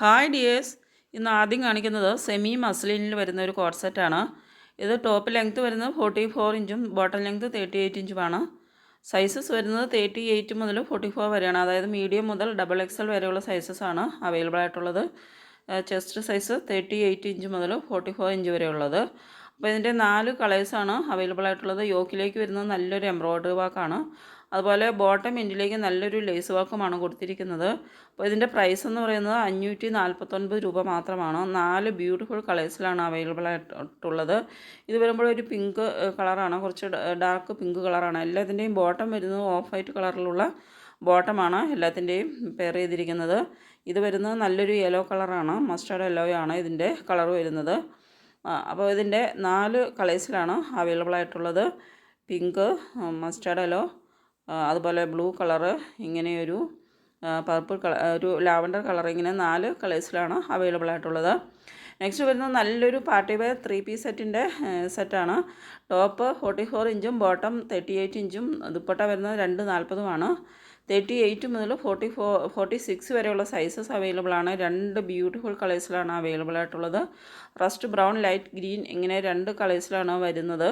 Hi dears. ഇന്ന് ആദ്യം കാണിക്കുന്നത് സെമി മസ്ലിനിൽ വരുന്ന ഒരു കോഡ് സെറ്റാണ് ഇത് ടോപ്പ് ലെങ്ത്ത് വരുന്നത് ഫോർട്ടി ഫോർ ഇഞ്ചും ബോട്ടം ലെങ്ത്ത് തേർട്ടി എയ്റ്റ് ഇഞ്ചുമാണ് സൈസസ് വരുന്നത് തേർട്ടി എയ്റ്റ് മുതൽ ഫോർട്ടി ഫോർ വരെയാണ്. അതായത് മീഡിയം മുതൽ ഡബിൾ എക്സൽ വരെയുള്ള സൈസസ് ആണ് അവൈലബിൾ ആയിട്ടുള്ളത്. Chest size thirty eight inch മുതൽ ഫോർട്ടി ഫോർ ഇഞ്ച് വരെയുള്ളത്. അപ്പോൾ ഇതിന്റെ നാല് കളേഴ്സാണ് അവൈലബിൾ ആയിട്ടുള്ളത്. യോക്കിലേക്ക് വരുന്നത് നല്ലൊരു എംബ്രോയ്ഡറി വർക്കാണ് അതുപോലെ ബോട്ടം എൻഡിലേക്ക് നല്ലൊരു ലേസ് വർക്കുമാണ് കൊടുത്തിരിക്കുന്നത്. അപ്പോൾ ഇതിന്റെ പ്രൈസ് എന്ന് പറയുന്നത് അഞ്ഞൂറ്റി നാൽപ്പത്തൊൻപത് രൂപ മാത്രമാണ്. നാല് ബ്യൂട്ടിഫുൾ കളേഴ്സിലാണ് അവൈലബിൾ ആയിട്ടുള്ളത്. ഇത് വരുമ്പോൾ ഒരു പിങ്ക് കളറാണ്. കുറച്ച് ഡാർക്ക് പിങ്ക് കളറാണ്. എല്ലാത്തിന്റെയും ബോട്ടം വരുന്നത് ഓഫ് വൈറ്റ് കളറിലുള്ള ബോട്ടമാണ് എല്ലാത്തിന്റെയും പെയർ ചെയ്തിരിക്കുന്നത്. ഇത് വരുന്നത് നല്ലൊരു യെല്ലോ കളറാണ്. മസ്റ്റേർഡ് യെല്ലോയാണ് ഇതിന്റെ കളർ വരുന്നത്. അപ്പോൾ ഇതിന്റെ നാല് കളേഴ്സിലാണ് അവൈലബിൾ ആയിട്ടുള്ളത്. പിങ്ക് മസ്റ്റേർഡ് യെല്ലോ അതുപോലെ ബ്ലൂ കളറ് ഇങ്ങനെയൊരു പർപ്പിൾ കളർ ഒരു ലാവൻഡർ കളർ ഇങ്ങനെ നാല് കളേഴ്സിലാണ് അവൈലബിൾ ആയിട്ടുള്ളത്. നെക്സ്റ്റ് വരുന്നത് നല്ലൊരു പാർട്ടി വെയർ ത്രീ പീസ് സെറ്റിന്റെ സെറ്റാണ്. ടോപ്പ് ഫോർട്ടി ഫോർ ഇഞ്ചും ബോട്ടം തേർട്ടി എയ്റ്റ് ഇഞ്ചും ദുപ്പട്ട വരുന്നത് രണ്ട് നാൽപ്പതുമാണ്. തേർട്ടി എയ്റ്റ് മുതൽ ഫോർട്ടി ഫോർ ഫോർട്ടി സിക്സ് വരെയുള്ള സൈസസ് അവൈലബിൾ ആണ്. രണ്ട് ബ്യൂട്ടിഫുൾ കളേഴ്സിലാണ് അവൈലബിൾ ആയിട്ടുള്ളത്. റസ്റ്റ് ബ്രൗൺ ലൈറ്റ് ഗ്രീൻ ഇങ്ങനെ രണ്ട് കളേഴ്സിലാണ് വരുന്നത്.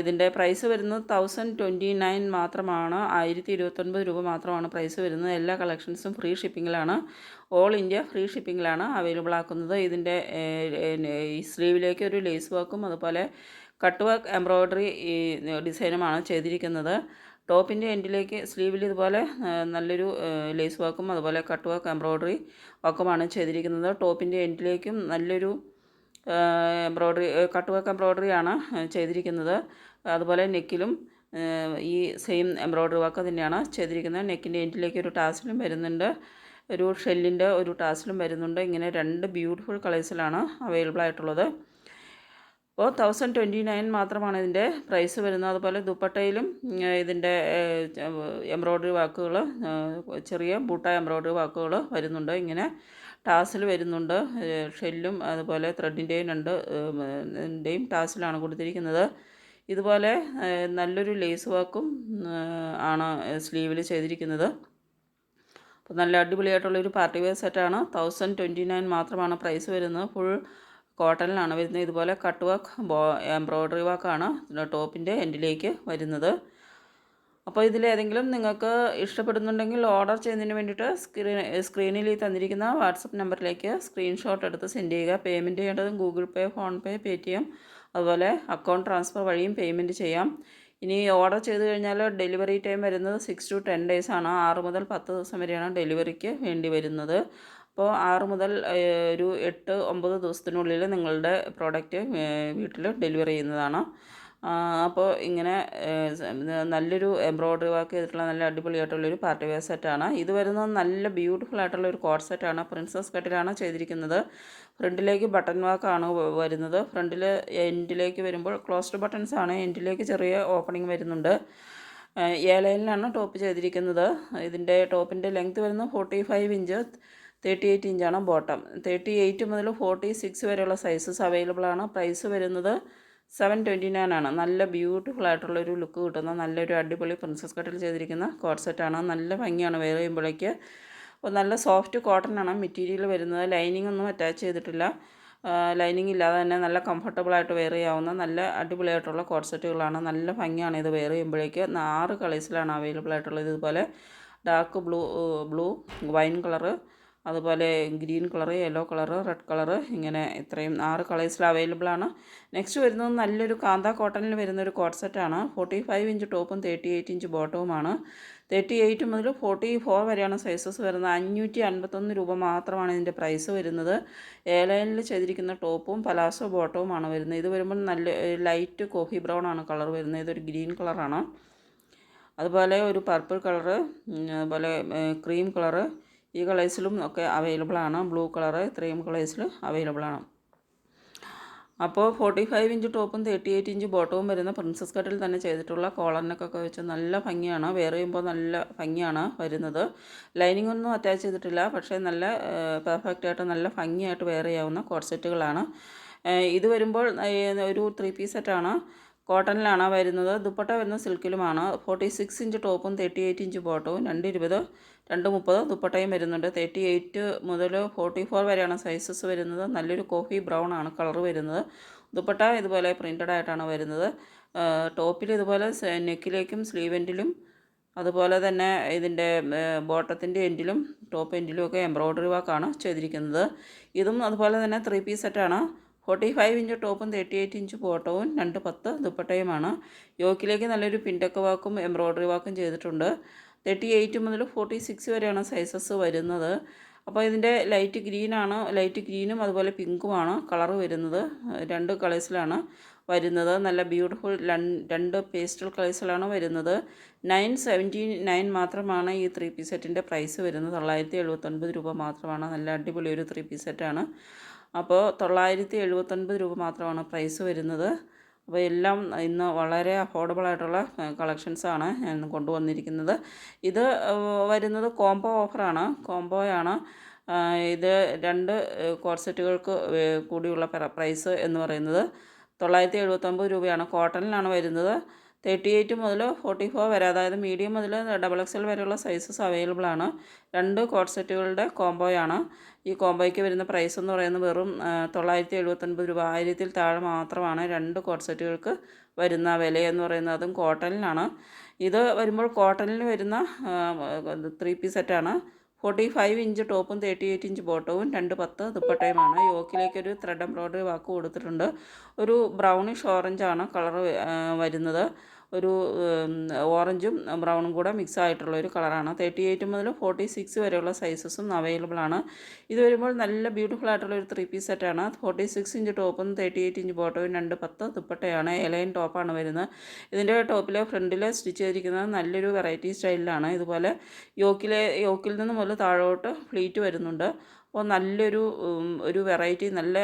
ഇതിന്റെ പ്രൈസ് വരുന്നത് തൗസൻഡ് ട്വന്റി നയൻ മാത്രമാണ്. ആയിരത്തി ഇരുപത്തൊൻപത് രൂപ മാത്രമാണ് പ്രൈസ് വരുന്നത്. എല്ലാ കളക്ഷൻസും ഫ്രീ ഷിപ്പിങ്ങിലാണ്. ഓൾ ഇന്ത്യ ഫ്രീ ഷിപ്പിങ്ങിലാണ് അവൈലബിൾ ആക്കുന്നത്. ഇതിന്റെ സ്ലീവിലേക്ക് ഒരു ലേസ് വർക്കും അതുപോലെ കട്ട് വർക്ക് എംബ്രോയ്ഡറി ഡിസൈനുമാണ് ചെയ്തിരിക്കുന്നത്. ടോപ്പിന്റെ എൻഡിലേക്ക് സ്ലീവിൽ ഇതുപോലെ നല്ലൊരു ലേസ് വർക്കും അതുപോലെ കട്ട് വർക്ക് എംബ്രോയ്ഡറി വർക്കുമാണ് ചെയ്തിരിക്കുന്നത്. ടോപ്പിന്റെ എൻഡിലേക്കും നല്ലൊരു എംബ്രോയ്ഡറി കട്ട് വർക്ക് എംബ്രോയ്ഡറിയാണ് ചെയ്തിരിക്കുന്നത്. അതുപോലെ നെക്കിലും ഈ സെയിം എംബ്രോയ്ഡറി വർക്ക് തന്നെയാണ് ചെയ്തിരിക്കുന്നത്. നെക്കിന്റെ എൻഡിലേക്ക് ഒരു ടാസിലും വരുന്നുണ്ട്. ഒരു ഷെല്ലിന്റെ ഒരു ടാസിലും വരുന്നുണ്ട്. ഇങ്ങനെ രണ്ട് ബ്യൂട്ടിഫുൾ കളേഴ്സിലാണ് അവൈലബിൾ ആയിട്ടുള്ളത്. അപ്പോൾ തൗസൻഡ് ട്വന്റി നയൻ മാത്രമാണ് ഇതിന്റെ പ്രൈസ് വരുന്നത്. അതുപോലെ ദുപ്പട്ടയിലും ഇതിന്റെ എംബ്രോയ്ഡറി വാക്കുകൾ ചെറിയ ബൂട്ട എംബ്രോയ്ഡറി വാക്കുകൾ വരുന്നുണ്ട്. ഇങ്ങനെ ടാസിൽ വരുന്നുണ്ട്. ഷെല്ലും അതുപോലെ ത്രെഡിന്റെയും രണ്ട് ഇതിന്റെയും ടാസിലാണ് കൊടുത്തിരിക്കുന്നത്. ഇതുപോലെ നല്ലൊരു ലേസ് വർക്കും ആണ് സ്ലീവിൽ ചെയ്തിരിക്കുന്നത്. അപ്പോൾ നല്ല അടിപൊളിയായിട്ടുള്ളൊരു പാർട്ടി വെയർ സെറ്റാണ്. തൗസൻഡ് ട്വന്റി നയൻ മാത്രമാണ് പ്രൈസ് വരുന്നത്. ഫുൾ കോട്ടണിലാണ് വരുന്നത്. ഇതുപോലെ കട്ട് വർക്ക് ബോ എംബ്രോയ്ഡറി വർക്കാണ് ടോപ്പിന്റെ എൻഡിലേക്ക് വരുന്നത്. അപ്പോൾ ഇതിലേതെങ്കിലും നിങ്ങൾക്ക് ഇഷ്ടപ്പെടുന്നുണ്ടെങ്കിൽ ഓർഡർ ചെയ്യുന്നതിന് വേണ്ടിയിട്ട് സ്ക്രീൻ സ്ക്രീനിൽ ഈ തന്നിരിക്കുന്ന വാട്സപ്പ് നമ്പറിലേക്ക് സ്ക്രീൻഷോട്ട് എടുത്ത് സെൻഡ് ചെയ്യുക. പേയ്മെന്റ് ചെയ്യേണ്ടതും Google Pay PhonePe Paytm അതുപോലെ അക്കൗണ്ട് ട്രാൻസ്ഫർ വഴിയും പേയ്മെന്റ് ചെയ്യാം. ഇനി ഓർഡർ ചെയ്ത് കഴിഞ്ഞാൽ ഡെലിവറി ടൈം വരുന്നത് സിക്സ് ടു ടെൻ ഡേയ്സ് ആണ്. ആറ് മുതൽ പത്ത് ദിവസം വരെയാണ് ഡെലിവറിക്ക് വേണ്ടി വരുന്നത്. അപ്പോൾ ആറ് മുതൽ ഒരു എട്ട് ഒമ്പത് ദിവസത്തിനുള്ളിൽ നിങ്ങളുടെ പ്രോഡക്റ്റ് വീട്ടിൽ ഡെലിവറി ചെയ്യുന്നതാണ്. അപ്പോൾ ഇങ്ങനെ നല്ലൊരു എംബ്രോയ്ഡറി വർക്ക് ചെയ്തിട്ടുള്ള നല്ല അടിപൊളിയായിട്ടുള്ളൊരു പാർട്ടി വെയർ സെറ്റാണ് ഇത് വരുന്നത് നല്ല ബ്യൂട്ടിഫുൾ ആയിട്ടുള്ള ഒരു കോഡ് സെറ്റാണ് പ്രിൻസസ് കട്ടിലാണ് ചെയ്തിരിക്കുന്നത്. ഫ്രണ്ടിലേക്ക് ബട്ടൺ വർക്കാണ് വരുന്നത്. ഫ്രണ്ടിൽ എൻഡിലേക്ക് വരുമ്പോൾ ക്ലോസ്ഡ് ബട്ടൺസ് ആണ്. എൻഡിലേക്ക് ചെറിയ ഓപ്പണിംഗ് വരുന്നുണ്ട്. എ ലൈനിലാണ് ടോപ്പ് ചെയ്തിരിക്കുന്നത്. ഇതിന്റെ ടോപ്പിന്റെ ലെങ്ത് വരുന്നത് forty five inch thirty eight ഇഞ്ചാണ് ബോട്ടം തേർട്ടി എയ്റ്റ് മുതൽ ഫോർട്ടി സിക്സ് വരെയുള്ള സൈസസ് അവൈലബിൾ ആണ്. പ്രൈസ് വരുന്നത് സെവൻ ട്വന്റി നയൻ ആണ്. നല്ല ബ്യൂട്ടിഫുൾ ആയിട്ടുള്ളൊരു ലുക്ക് കിട്ടുന്ന നല്ലൊരു അടിപൊളി പ്രിൻസസ് കട്ടിൽ ചെയ്തിരിക്കുന്ന കോട്ട് സെറ്റാണ് നല്ല ഭംഗിയാണ് വെയർ ചെയ്യുമ്പോഴേക്ക്. നല്ല സോഫ്റ്റ് കോട്ടൺ ആണ് മെറ്റീരിയൽ വരുന്നത്. ലൈനിങ് ഒന്നും അറ്റാച്ച് ചെയ്തിട്ടില്ല. ലൈനിങ് ഇല്ലാതെ തന്നെ നല്ല കംഫർട്ടബിളായിട്ട് വെയർ ചെയ്യാവുന്ന നല്ല അടിപൊളിയായിട്ടുള്ള കോട്ട് സെറ്റുകളാണ് നല്ല ഭംഗിയാണ് ഇത് വെയർ ചെയ്യുമ്പോഴേക്ക്. ആറ് കളേഴ്സിലാണ് അവൈലബിൾ ആയിട്ടുള്ളത് ഇതുപോലെ. Dark blue blue wine colour അതുപോലെ green colour yellow colour red colour ഇങ്ങനെ ഇത്രയും ആറ് കളേഴ്സിൽ അവൈലബിൾ ആണ്. നെക്സ്റ്റ് വരുന്നത് നല്ലൊരു കാന്ത കോട്ടണിൽ വരുന്ന ഒരു കോട്ട് സെറ്റാണ് ഫോർട്ടി ഫൈവ് ഇഞ്ച് ടോപ്പും തേർട്ടി എയ്റ്റ് ഇഞ്ച് ബോട്ടവുമാണ് തേർട്ടി എയ്റ്റ് മുതൽ ഫോർട്ടി ഫോർ വരെയാണ് സൈസസ് വരുന്നത്. അഞ്ഞൂറ്റി അൻപത്തൊന്ന് രൂപ മാത്രമാണ് ഇതിന്റെ പ്രൈസ് വരുന്നത്. എയർലൈനിൽ ചെയ്തിരിക്കുന്ന ടോപ്പും പലാസോ ബോട്ടവുമാണ് വരുന്നത്. ഇത് വരുമ്പോൾ നല്ല ലൈറ്റ് കോഫി ബ്രൗൺ ആണ് കളർ വരുന്നത്. ഇതൊരു ഗ്രീൻ കളറാണ് അതുപോലെ ഒരു പർപ്പിൾ കളറ് അതുപോലെ ക്രീം കളറ് ഈ കളേഴ്സിലും ഒക്കെ അവൈലബിൾ ആണ്. ബ്ലൂ കളറ് ഇത്രയും കളേഴ്സിൽ അവൈലബിൾ ആണ്. അപ്പോൾ ഫോർട്ടി ഫൈവ് ഇഞ്ച് ടോപ്പും തേർട്ടി എയ്റ്റ് ഇഞ്ച് ബോട്ടവും വരുന്ന പ്രിൻസസ് കട്ടിൽ തന്നെ ചെയ്തിട്ടുള്ള കോളറിനൊക്കെ വെച്ച് നല്ല ഭംഗിയാണ്. വെയർ ചെയ്യുമ്പോൾ നല്ല ഭംഗിയാണ് വരുന്നത്. ലൈനിങ് ഒന്നും അറ്റാച്ച് ചെയ്തിട്ടില്ല. പക്ഷേ നല്ല പെർഫെക്റ്റ് ആയിട്ട് നല്ല ഭംഗിയായിട്ട് വെയർ ചെയ്യാവുന്ന കോർസെറ്റുകളാണ് ഇത് വരുമ്പോൾ ഒരു ത്രീ പീസ് സെറ്റാണ് കോട്ടണിലാണ് വരുന്നത്? ദുപ്പട്ട വരുന്നത് സിൽക്കിലുമാണ്? ഫോർട്ടി സിക്സ് ഇഞ്ച് ടോപ്പും തേർട്ടി എയ്റ്റ് ഇഞ്ച് ബോട്ടവും രണ്ട് ഇരുപത് രണ്ട് മുപ്പത് ദുപ്പട്ടയും വരുന്നുണ്ട്. തേർട്ടി എയ്റ്റ് മുതൽ ഫോർട്ടി ഫോർ വരെയാണ് സൈസസ് വരുന്നത്. നല്ലൊരു കോഫി ബ്രൗൺ ആണ് കളർ വരുന്നത്. ദുപ്പട്ട ഇതുപോലെ പ്രിന്റഡ് ആയിട്ടാണ് വരുന്നത്. ടോപ്പിൽ ഇതുപോലെ നെക്കിലേക്കും സ്ലീവ് എൻഡിലും അതുപോലെ തന്നെ ഇതിന്റെ ബോട്ടത്തിന്റെ എൻഡിലും ടോപ്പ് എൻഡിലും ഒക്കെ എംബ്രോയ്ഡറി വർക്കാണ് ചെയ്തിരിക്കുന്നത്. ഇതും അതുപോലെ തന്നെ ത്രീ പീസ് സെറ്റാണ് ഫോർട്ടി ഫൈവ് ഇഞ്ച് ടോപ്പും തേർട്ടി എയ്റ്റ് ഇഞ്ച് ബോട്ടവും രണ്ട് പത്ത് ദുപ്പട്ടയുമാണ്. യോക്കിലേക്ക് നല്ലൊരു പിൻഡക്ക് വാക്കും എംബ്രോയ്ഡറി വാക്കും ചെയ്തിട്ടുണ്ട്. തേർട്ടി എയ്റ്റ് മുതൽ ഫോർട്ടി സിക്സ് വരെയാണ് സൈസസ് വരുന്നത്. അപ്പോൾ ഇതിന്റെ ലൈറ്റ് ഗ്രീനാണ് ലൈറ്റ് ഗ്രീനും അതുപോലെ പിങ്കുമാണ് കളർ വരുന്നത്. രണ്ട് കളേഴ്സിലാണ് വരുന്നത്. നല്ല ബ്യൂട്ടിഫുൾ രണ്ട് പേസ്റ്റൽ കളേഴ്സിലാണ് വരുന്നത്. നയൻ സെവന്റി നയൻ മാത്രമാണ് ഈ ത്രീ പീസ് സെറ്റിന്റെ പ്രൈസ് വരുന്നത്. തൊള്ളായിരത്തി എഴുപത്തൊൻപത് രൂപ മാത്രമാണ്. നല്ല അടിപൊളി ഒരു ത്രീ പീസ് സെറ്റാണ്. അപ്പോൾ തൊള്ളായിരത്തി എഴുപത്തൊൻപത് രൂപ മാത്രമാണ് പ്രൈസ് വരുന്നത്. അപ്പോൾ എല്ലാം ഇന്ന് വളരെ അഫോർഡബിൾ ആയിട്ടുള്ള കളക്ഷൻസാണ് ഞാൻ കൊണ്ടുവന്നിരിക്കുന്നത്. ഇത് വരുന്നത് കോംബോ ഓഫറാണ് കോംബോയാണ് ഇത് രണ്ട് കോർസെറ്റുകൾക്ക് കൂടിയുള്ള പ്രൈസ് എന്ന് പറയുന്നത് തൊള്ളായിരത്തി എഴുപത്തൊമ്പത് രൂപയാണ് കോട്ടണിലാണ് വരുന്നത്. തേർട്ടി എയ്റ്റ് മുതൽ ഫോർട്ടി ഫോർ വരെ അതായത് മീഡിയം മുതൽ ഡബിൾ എക്സൽ വരെയുള്ള സൈസസ് അവൈലബിൾ ആണ്. രണ്ട് കോട്ട് സെറ്റുകളുടെ കോംബോയാണ് ഈ കോംബോയ്ക്ക് വരുന്ന പ്രൈസ് എന്ന് പറയുന്നത് വെറും തൊള്ളായിരത്തി എഴുപത്തൊൻപത് രൂപ. ആയിരത്തിൽ താഴെ മാത്രമാണ് രണ്ട് കോട്ട് സെറ്റുകൾക്ക് വരുന്ന വില എന്ന് പറയുന്നത്. അതും കോട്ടണിലാണ് ഇത് വരുമ്പോൾ കോട്ടണിൽ വരുന്ന ത്രീ പീസ് സെറ്റാണ് ഫോർട്ടി ഫൈവ് ഇഞ്ച് ടോപ്പും തേർട്ടി എയ്റ്റ് ഇഞ്ച് ബോട്ടവും രണ്ട് പത്ത് ദുപ്പട്ടയുമാണ് യോക്കിലേക്കൊരു ത്രെഡ് എംബ്രോയ്ഡറി വാക്ക് കൊടുത്തിട്ടുണ്ട്. ഒരു ബ്രൗണിഷ് ഓറഞ്ചാണ് കളർ വരുന്നത്. ഒരു ഓറഞ്ചും ബ്രൗണും കൂടെ മിക്സ് ആയിട്ടുള്ള ഒരു കളറാണ് തേർട്ടി എയ്റ്റ് മുതൽ ഫോർട്ടി സിക്സ് വരെയുള്ള സൈസസും അവൈലബിൾ ആണ്. ഇത് വരുമ്പോൾ നല്ല ബ്യൂട്ടിഫുൾ ആയിട്ടുള്ള ഒരു ത്രീ പീസ് സെറ്റാണ് ഫോർട്ടി സിക്സ് ഇഞ്ച് ടോപ്പും തേർട്ടി എയ്റ്റ് ഇഞ്ച് ബോട്ടവും രണ്ട് പത്ത് ദുപ്പട്ടയാണ്. എലൈൻ ടോപ്പാണ് വരുന്നത്. ഇതിന്റെ ടോപ്പിലെ ഫ്രണ്ടിൽ സ്റ്റിച്ച് ചെയ്തിരിക്കുന്നത് നല്ലൊരു വെറൈറ്റി സ്റ്റൈലിലാണ് ഇതുപോലെ യോക്കിലെ യോക്കിൽ നിന്ന് മുതൽ താഴോട്ട് ഫ്ലീറ്റ് വരുന്നുണ്ട്. അപ്പോൾ നല്ലൊരു ഒരു വെറൈറ്റി നല്ല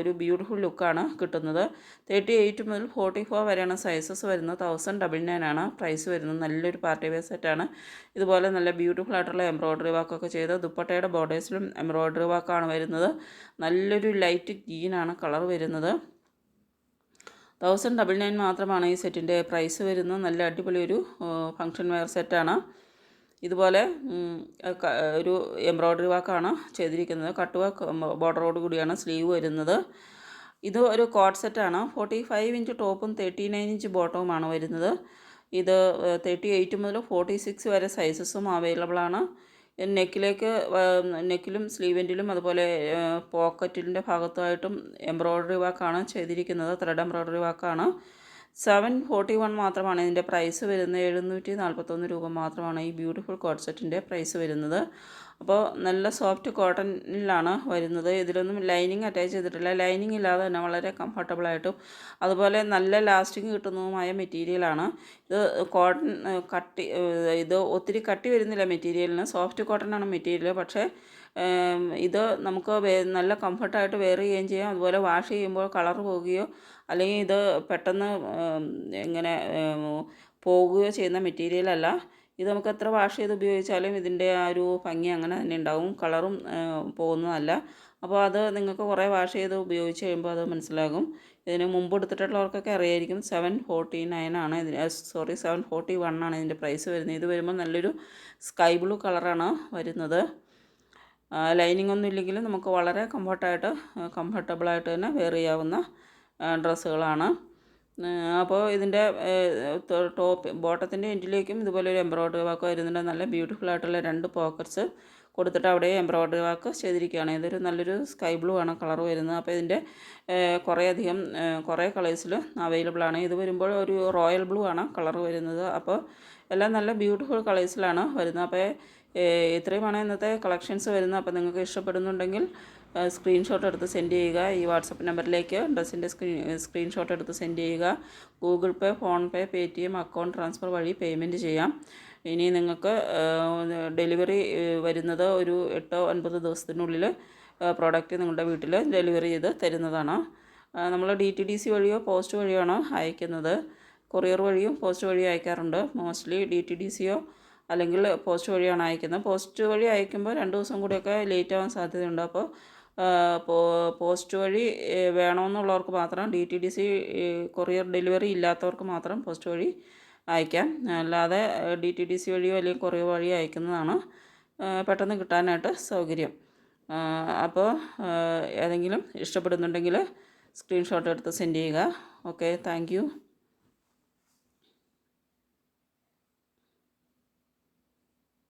ഒരു ബ്യൂട്ടിഫുൾ ലുക്കാണ് കിട്ടുന്നത്. തേർട്ടി എയ്റ്റ് മുതൽ ഫോർട്ടി ഫോർ വരെയാണ് സൈസസ് വരുന്നത്. തൗസൻഡ് ഡബിൾ നയൻ ആണ് പ്രൈസ് വരുന്നത്. നല്ലൊരു പാർട്ടി വെയർ സെറ്റാണ് ഇതുപോലെ നല്ല ബ്യൂട്ടിഫുൾ ആയിട്ടുള്ള എംബ്രോയ്ഡറി വർക്കൊക്കെ ചെയ്ത് ദുപ്പട്ടയുടെ ബോർഡേഴ്സിലും എംബ്രോയ്ഡറി വർക്കാണ് വരുന്നത്. നല്ലൊരു ലൈറ്റ് ഗ്രീനാണ് കളർ വരുന്നത്. തൗസൻഡ് ഡബിൾ നയൻ മാത്രമാണ് ഈ സെറ്റിന്റെ പ്രൈസ് വരുന്നത്. നല്ല അടിപൊളി ഒരു ഫങ്ഷൻ വെയർ സെറ്റാണ്. ഇതുപോലെ ഒരു എംബ്രോയ്ഡറി വർക്കാണ് ചെയ്തിരിക്കുന്നത്. കട്ട് വർക്ക് ബോർഡറോട് കൂടിയാണ് സ്ലീവ് വരുന്നത്. ഇത് ഒരു കോട്ട് സെറ്റാണ്. ഫോർട്ടി ഫൈവ് ഇഞ്ച് ടോപ്പും തേർട്ടി നയൻ ഇഞ്ച് ബോട്ടവുമാണ് വരുന്നത്. ഇത് തേർട്ടി എയ്റ്റ് മുതൽ ഫോർട്ടി സിക്സ് വരെ സൈസസും അവൈലബിൾ ആണ് നെക്കിലേക്ക് നെക്കിലും സ്ലീവെന്റിലും അതുപോലെ പോക്കറ്റിന്റെ ഭാഗത്തായിട്ടും എംബ്രോയ്ഡറി വർക്കാണ് ചെയ്തിരിക്കുന്നത്. ത്രെഡ് എംബ്രോയ്ഡറി വർക്കാണ്. സെവൻ ഫോർട്ടി വൺ മാത്രമാണ് ഇതിന്റെ പ്രൈസ് വരുന്നത്. എഴുന്നൂറ്റി നാൽപ്പത്തൊന്ന് രൂപ മാത്രമാണ് ഈ ബ്യൂട്ടിഫുൾ കോട്ട് സെറ്റിന്റെ പ്രൈസ് വരുന്നത്. അപ്പോൾ നല്ല സോഫ്റ്റ് കോട്ടണിലാണ് വരുന്നത്. ഇതിലൊന്നും ലൈനിങ് അറ്റാച്ച് ചെയ്തിട്ടില്ല. ലൈനിങ് ഇല്ലാതെ തന്നെ വളരെ കംഫർട്ടബിളായിട്ടും അതുപോലെ നല്ല ലാസ്റ്റിങ് കിട്ടുന്നതുമായ മെറ്റീരിയലാണ് ഇത് കോട്ടൺ കട്ടി ഇത് ഒത്തിരി കട്ടി വരുന്നില്ല മെറ്റീരിയലിന് സോഫ്റ്റ് കോട്ടൺ ആണ് മെറ്റീരിയൽ പക്ഷേ ഇത് നമുക്ക് നല്ല കംഫർട്ടായിട്ട് വെയർ ചെയ്യുകയും ചെയ്യാം. അതുപോലെ വാഷ് ചെയ്യുമ്പോൾ കളർ പോവുകയോ അല്ലെങ്കിൽ ഇത് പെട്ടെന്ന് ഇങ്ങനെ പോകുകയോ ചെയ്യുന്ന മെറ്റീരിയലല്ല ഇത് നമുക്ക് എത്ര വാഷ് ചെയ്ത് ഉപയോഗിച്ചാലും ഇതിന്റെ ആ ഒരു ഭംഗി അങ്ങനെ തന്നെ ഉണ്ടാവും. കളറും പോകുന്നതല്ല. അപ്പോൾ അത് നിങ്ങൾക്ക് കുറേ വാഷ് ചെയ്ത് ഉപയോഗിച്ച് കഴിയുമ്പോൾ അത് മനസ്സിലാകും. ഇതിന് മുമ്പ് എടുത്തിട്ടുള്ളവർക്കൊക്കെ അറിയായിരിക്കും. സെവൻ ഫോർട്ടി നയൻ ആണ് ഇതിന് സോറി സെവൻ ഫോർട്ടി വൺ ആണ് ഇതിന്റെ പ്രൈസ് വരുന്നത്. ഇത് വരുമ്പോൾ നല്ലൊരു സ്കൈ ബ്ലൂ കളറാണ് വരുന്നത്. ലൈനിങ് ഒന്നും ഇല്ലെങ്കിലും നമുക്ക് വളരെ കംഫർട്ടായിട്ട് കംഫർട്ടബിളായിട്ട് തന്നെ വെയർ ചെയ്യാവുന്ന ഡ്രസ്സുകളാണ്. അപ്പോൾ ഇതിന്റെ ടോപ്പ് ബോട്ടത്തിന്റെ എൻഡിലേക്കും ഇതുപോലെ ഒരു എംബ്രോയ്ഡറി വാക്ക് വരുന്നുണ്ട്. നല്ല ബ്യൂട്ടിഫുൾ ആയിട്ടുള്ള രണ്ട് പോക്കറ്റ്സ് കൊടുത്തിട്ട് അവിടെ എംബ്രോയ്ഡറി വർക്ക് ചെയ്തിരിക്കുകയാണ്. ഇതൊരു നല്ലൊരു സ്കൈ ബ്ലൂ ആണ് കളർ വരുന്നത്. അപ്പോൾ ഇതിന്റെ കുറേ അധികം കുറേ കളേഴ്സിൽ അവൈലബിൾ ആണ്. ഇത് വരുമ്പോൾ ഒരു റോയൽ ബ്ലൂ ആണ് കളർ വരുന്നത്. അപ്പോൾ എല്ലാം നല്ല ബ്യൂട്ടിഫുൾ കളേഴ്സിലാണ് വരുന്നത്. അപ്പോൾ ഇത്രയുമാണ് ഇന്നത്തെ കളക്ഷൻസ് വരുന്നത്. അപ്പോൾ നിങ്ങൾക്ക് ഇഷ്ടപ്പെടുന്നുണ്ടെങ്കിൽ സ്ക്രീൻഷോട്ട് എടുത്ത് സെൻഡ് ചെയ്യുക. ഈ വാട്സപ്പ് നമ്പറിലേക്ക് ഡ്രസ്സിന്റെ സ്ക്രീൻ സ്ക്രീൻഷോട്ട് എടുത്ത് സെൻഡ് ചെയ്യുക. Google Pay PhonePe Paytm account transfer വഴി പേയ്മെന്റ് ചെയ്യാം. ഇനി നിങ്ങൾക്ക് ഡെലിവറി വരുന്നത് ഒരു എട്ടോ ഒൻപത് ദിവസത്തിനുള്ളിൽ പ്രോഡക്റ്റ് നിങ്ങളുടെ വീട്ടിൽ ഡെലിവറി ചെയ്ത് തരുന്നതാണ്. നമ്മൾ ഡി ടി ഡി സി വഴിയോ പോസ്റ്റ് വഴിയോ ആണ് അയക്കുന്നത്. കൊറിയർ വഴിയും പോസ്റ്റ് വഴിയും അയക്കാറുണ്ട്. മോസ്റ്റ്ലി ഡി ടി ഡി സിയോ അല്ലെങ്കിൽ പോസ്റ്റ് വഴിയാണ് അയക്കുന്നത്. പോസ്റ്റ് വഴി അയക്കുമ്പോൾ രണ്ട് ദിവസം കൂടിയൊക്കെ ലേറ്റ് ആവാൻ സാധ്യതയുണ്ട്. അപ്പോൾ പോസ്റ്റ് വഴി വേണമെന്നുള്ളവർക്ക് മാത്രം D T D C courier delivery ഇല്ലാത്തവർക്ക് മാത്രം പോസ്റ്റ് വഴി അയക്കാം. അല്ലാതെ ഡി ടി ഡി സി വഴിയോ അല്ലെങ്കിൽ കൊറിയർ വഴി അയക്കുന്നതാണ് പെട്ടെന്ന് കിട്ടാനായിട്ട് സൗകര്യം. അപ്പോൾ ഏതെങ്കിലും ഇഷ്ടപ്പെടുന്നുണ്ടെങ്കിൽ സ്ക്രീൻഷോട്ട് എടുത്ത് സെൻഡ് ചെയ്യുക. Okay thank